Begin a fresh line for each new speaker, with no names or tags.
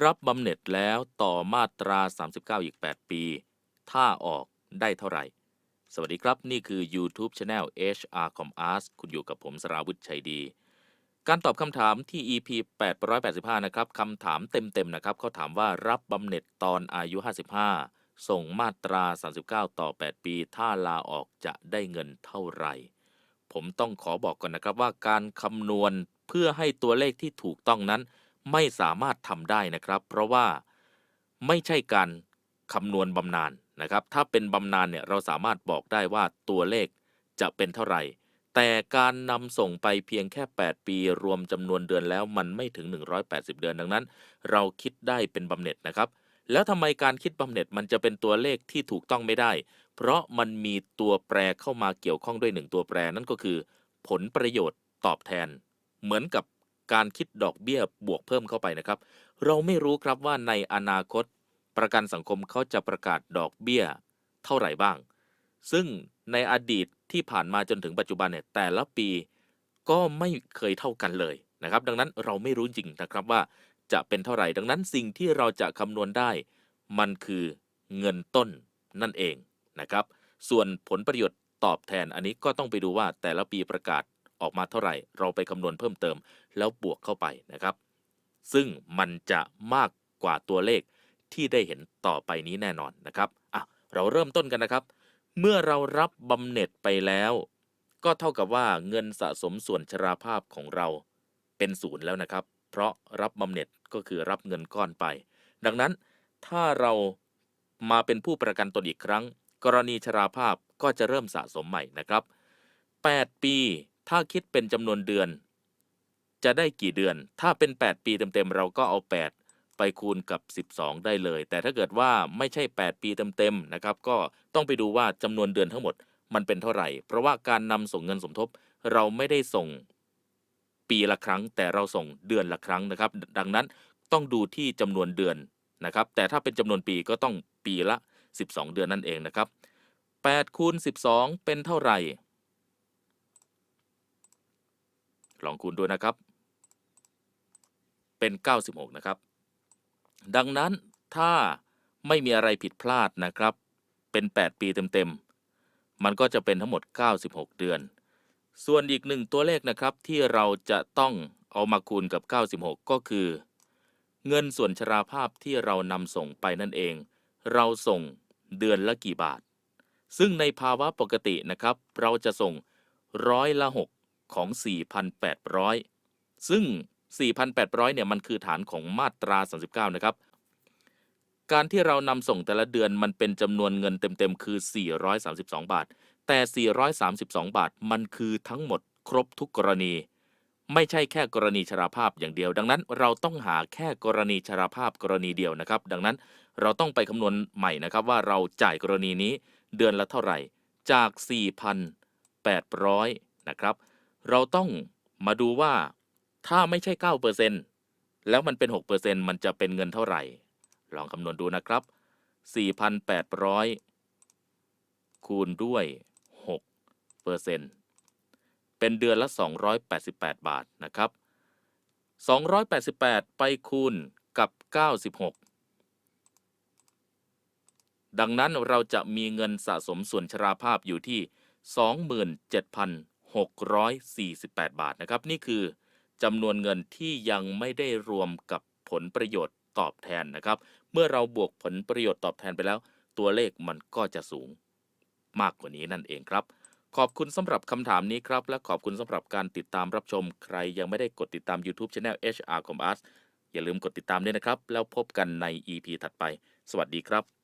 รับบำเหน็จแล้วต่อมาตรา 39 อีก 8 ปี ถ้าออกได้เท่าไหร่ สวัสดีครับ นี่คือ YouTube Channel HR Com Arts คุณอยู่กับผมสราวุธชัยดี การตอบคำถามที่ EP 885 นะครับคำถามเต็ม ๆ นะครับเขาถามว่ารับบำเหน็จตอนอายุ 55 ส่งมาตรา 39 ต่อ 8 ปี ถ้าลาออกจะได้เงินเท่าไหร่ ผมต้องขอบอกก่อนนะครับว่าการคำนวณเพื่อให้ตัวเลขที่ถูกต้องนั้น ไม่สามารถทำได้นะครับ เพราะว่าไม่ใช่การคำนวณบำนาญนะครับ ถ้าเป็นบำนาญเนี่ยเราสามารถบอกได้ว่าตัวเลขจะเป็นเท่าไหร่ แต่การนำส่งไปเพียงแค่ 8 ปีรวมจำนวนเดือนแล้วมันไม่ถึง 180 เดือนดังนั้น เราคิดได้เป็นบำเหน็จนะครับ แล้วทำไมการคิดบำเหน็จมันจะเป็นตัวเลขที่ถูกต้องไม่ได้ เพราะมันมีตัวแปรเข้ามาเกี่ยวข้องด้วยหนึ่งตัวแปรนั่นก็คือ ผลประโยชน์ตอบแทน เหมือนกับ การคิดดอกเบี้ยบวกเพิ่มเข้าไปนะครับ เราไม่รู้ครับว่าในอนาคต ประกันสังคมเขาจะประกาศดอกเบี้ยเท่าไหร่บ้าง ซึ่งในอดีตที่ผ่านมาจนถึงปัจจุบันเนี่ยแต่ละปีก็ไม่เคยเท่ากันเลยนะครับ ดังนั้นเราไม่รู้จริงนะครับว่าจะเป็นเท่าไหร่ ดังนั้นสิ่งที่เราจะคำนวณได้ มันคือเงินต้นนั่นเองนะครับ ส่วนผลประโยชน์ตอบแทนอันนี้ก็ต้องไปดูว่าแต่ละปีประกาศ ออกมาเท่าไหร่ เราไปคำนวณเพิ่มเติม แล้วบวกเข้าไปนะครับ ซึ่งมันจะมากกว่าตัวเลขที่ได้เห็นต่อไปนี้แน่นอนนะครับอะเราเริ่มต้นกันนะครับ เมื่อเรารับบำเหน็จไปแล้ว ก็เท่ากับว่าเงินสะสมส่วนชราภาพของเราเป็นศูนย์แล้วนะครับ เพราะรับบำเหน็จก็คือรับเงินก้อนไป ดังนั้นถ้าเรามาเป็นผู้ประกันตนอีกครั้ง กรณีชราภาพก็จะเริ่มสะสมใหม่นะครับ 8 ปี ถ้าคิดเป็นจำนวนเดือน จะได้กี่เดือน ถ้าเป็น 8 ปีเต็มๆเราก็เอา 8 ไปคูณกับ 12 ได้เลย แต่ถ้าเกิดว่าไม่ใช่ 8 ปีเต็มๆนะครับ ก็ต้องไปดูว่าจำนวนเดือนทั้งหมดมันเป็นเท่าไหร่ เพราะว่าการนำส่งเงินสมทบเราไม่ได้ส่งปีละครั้ง แต่เราส่งเดือนละครั้งนะครับ ดังนั้นต้องดูที่จำนวนเดือนนะครับ แต่ถ้าเป็นจำนวนปีก็ต้องปีละ 12 เดือนนั่นเองนะครับ8คูณ12 เป็นเท่าไหร่ ลองคูณดูนะครับ เป็น 96 นะครับ ดังนั้นถ้าไม่มีอะไรผิดพลาดนะครับ เป็น 8 ปีเต็มๆ มันก็จะเป็นทั้งหมด 96 เดือน ส่วนอีกหนึ่งตัวเลขนะครับที่เราจะต้องเอามาคูณกับ 96 ก็คือ เงินส่วนชราภาพที่เรานำส่งไปนั่นเอง เราส่งเดือนละกี่บาท ซึ่งในภาวะปกตินะครับ เราจะส่งร้อยละ 6 ของ 4,800 ซึ่ง 4,800 เนี่ย มันคือฐานของมาตรา 39 นะครับ การที่เรานำส่งแต่ละเดือนมันเป็นจำนวนเงินเต็ม ๆ คือ 432 บาท แต่ 432 บาท มันคือทั้งหมดครบทุกกรณี ไม่ใช่แค่กรณีชราภาพอย่างเดียว ดังนั้นเราต้องหาแค่กรณีชราภาพกรณีเดียวนะครับ ดังนั้นเราต้องไปคำนวณใหม่นะครับว่าเราจ่ายกรณีนี้เดือนละเท่าไหร่จาก 4,800 นะครับ เราต้องมาดูว่าถ้าไม่ใช่ 9%แล้วมันเป็น 6%มันจะเป็นเงินเท่าไหร่ ลองคำนวณดูนะครับ 4,800 คูณด้วย6%เป็นเดือนละ 288 บาทนะครับ 288 ไปคูณกับ 96 ดังนั้นเราจะมีเงินสะสมส่วนชราภาพอยู่ที่ 648 บาทนะครับ นี่คือจำนวนเงินที่ยังไม่ได้รวมกับผลประโยชน์ตอบแทนนะครับ เมื่อเราบวกผลประโยชน์ตอบแทนไปแล้ว ตัวเลขมันก็จะสูงมากกว่านี้นั่นเองครับ ขอบคุณสำหรับคำถามนี้ครับ และขอบคุณสำหรับการติดตามรับชม ใครยังไม่ได้กดติดตาม YouTube Channel HR c o m a r s อย่าลืมกดติดตามด้วยนะครับ แล้วพบกันใน EP ถัดไป สวัสดีครับ